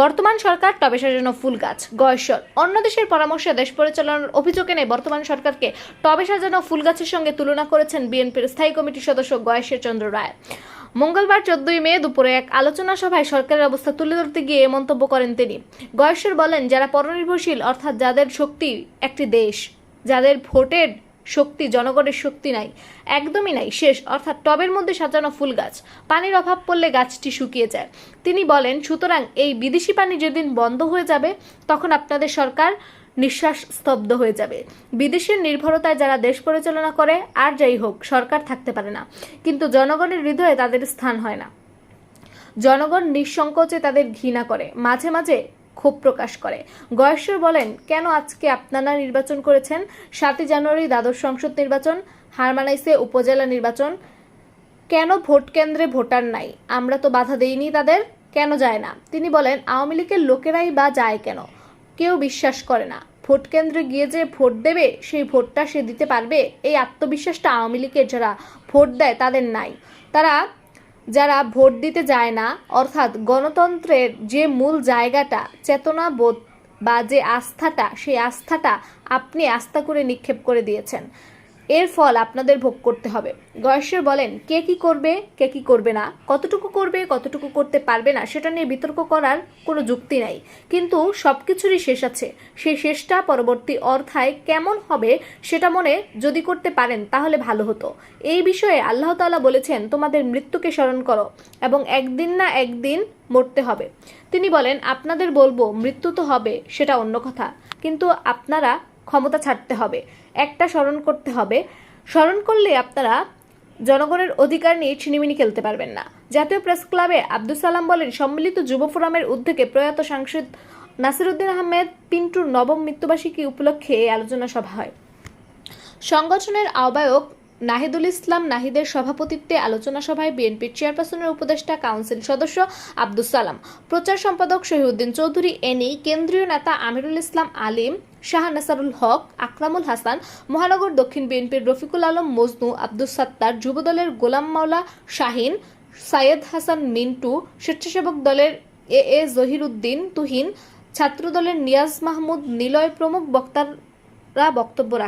বর্তমান সরকার টবে সাজানো ফুল গাছ গয়েশ্বর অন্য দেশের পরামর্শে দেশ পরিচালনার অভিযোগ এনে বর্তমান সরকারকে টবে সাজানো ফুল গাছের সঙ্গে তুলনা করেছেন বিএনপির স্থায়ী কমিটির সদস্য গয়েশ্বর চন্দ্র রায়। মঙ্গলবার চোদ্দই মে দুপুরে এক আলোচনা সভায় সরকারের অবস্থা তুলে ধরতে গিয়ে মন্তব্য করেন তিনি। গয়েশ্বর বলেন, যারা পরনির্ভরশীল, অর্থাৎ যাদের শক্তি একটি দেশ, যাদের ভোটের শক্তি, জনগণের শক্তি নাই। একদমই নাই, শেষ। অর্থাৎ টবের মধ্যে সাজানো ফুল গাছ। পানির অভাব পড়লে গাছটি শুকিয়ে যায়। তিনি বলেন, সুতরাং এই বিদেশি পানি যেদিন বন্ধ হয়ে যাবে, তখন আপনাদের সরকার নিঃশ্বাস স্তব্ধ হয়ে যাবে। বিদেশের নির্ভরতায় যারা দেশ পরিচালনা করে, আর যাই হোক, সরকার থাকতে পারে না। কিন্তু জনগণের হৃদয়ে তাদের স্থান হয় না। জনগণ নিঃসংকোচে তাদের ঘৃণা করে। মাঝে মাঝে ক্ষোভ প্রকাশ করে। গয়েশ্বর বলেন, কেন আজকে আপনারা নির্বাচন করেছেন? সাতই জানুয়ারি দ্বাদশ সংসদ নির্বাচন, হারমানাইসে উপজেলা নির্বাচন। কেন ভোট কেন্দ্রে ভোটার নাই? আমরা তো বাধা দেইনি তাদের, কেন যায় না? তিনি বলেন, আওয়ামী লীগের লোকেরাই বা যায় কেন? কেউ বিশ্বাস করে না। ভোট কেন্দ্রে গিয়ে যে ভোট দেবে, সেই ভোটটা সে দিতে পারবে? এই আত্মবিশ্বাসটা আওয়ামী লীগের যারা ভোট দেয়, তাদের নাই। তারা যারা ভোট দিতে যায় না, অর্থাৎ গণতন্ত্রের যে মূল জায়গাটা চেতনা বোধ বা যে আস্থাটা, সেই আস্থাটা আপনি আস্থা করে নিক্ষেপ করে দিয়েছেন। এর ফল আপনাদের ভোগ করতে হবে। গয়েশ্বর বলেন, কে কি করবে, কে কি করবে না? কতটুকু করবে, কতটুকু করতে পারবে না, সেটা নিয়ে বিতর্ক করার কোনো যুক্তি নাই। কিন্তু সব কিছুরই শেষ আছে। সেই শেষটা পরবর্তী অর্থায় কেমন হবে সেটা মনে যদি করতে পারেন, তাহলে ভালো হতো। এই বিষয়ে আল্লাহ তাআলা বলেছেন, তোমাদের মৃত্যুকে স্মরণ করো এবং একদিন না একদিন মরতে হবে। তিনি বলেন, আপনাদের বলব, মৃত্যু তো হবে, সেটা অন্য কথা। কিন্তু আপনারা ক্ষমতা ছাড়তে হবে। একটা স্মরণ করতে হবে। স্মরণ করলে আপনারা জনগণের অধিকার নিয়ে ছিনিমিনি খেলতে পারবেন না। জাতীয় প্রেস ক্লাবে আব্দুল সালাম বলেন, সম্মিলিত যুব ফোরামের উদ্যোগে প্রয়াত সাংসদ নাসিরুদ্দিন আহমেদ পিন্টুর নবম মৃত্যুবার্ষিকী উপলক্ষে আলোচনা সভা হয়। সংগঠনের আহ্বায়ক নাহিদুল ইসলাম নাহিদের সভাপতিত্বে আলোচনা সভায় বিএনপির চেয়ারপারসনের উপদেষ্টা কাউন্সিল সদস্য আব্দুল সালাম, প্রচার সম্পাদক শহীউদ্দিন চৌধুরী এনি কেন্দ্রীয় নেতা আমিরুল ইসলাম আলিম, শাহ নাসারুল হক, আকরামুল হাসান, মহানগর দক্ষিণ বিএনপির রফিকুল আলম, মজনু আব্দুল সাত্তার, যুবদলের গোলাম মাওলা শাহিন, সাইয়েদ হাসান মিন্টু, স্বেচ্ছাসেবক দলের এ এ জহিরুদ্দিন তুহিন, ছাত্রদলের নিয়াজ মাহমুদ, নিলয় প্রমুখ বক্তারা বক্তব্য রাখেন।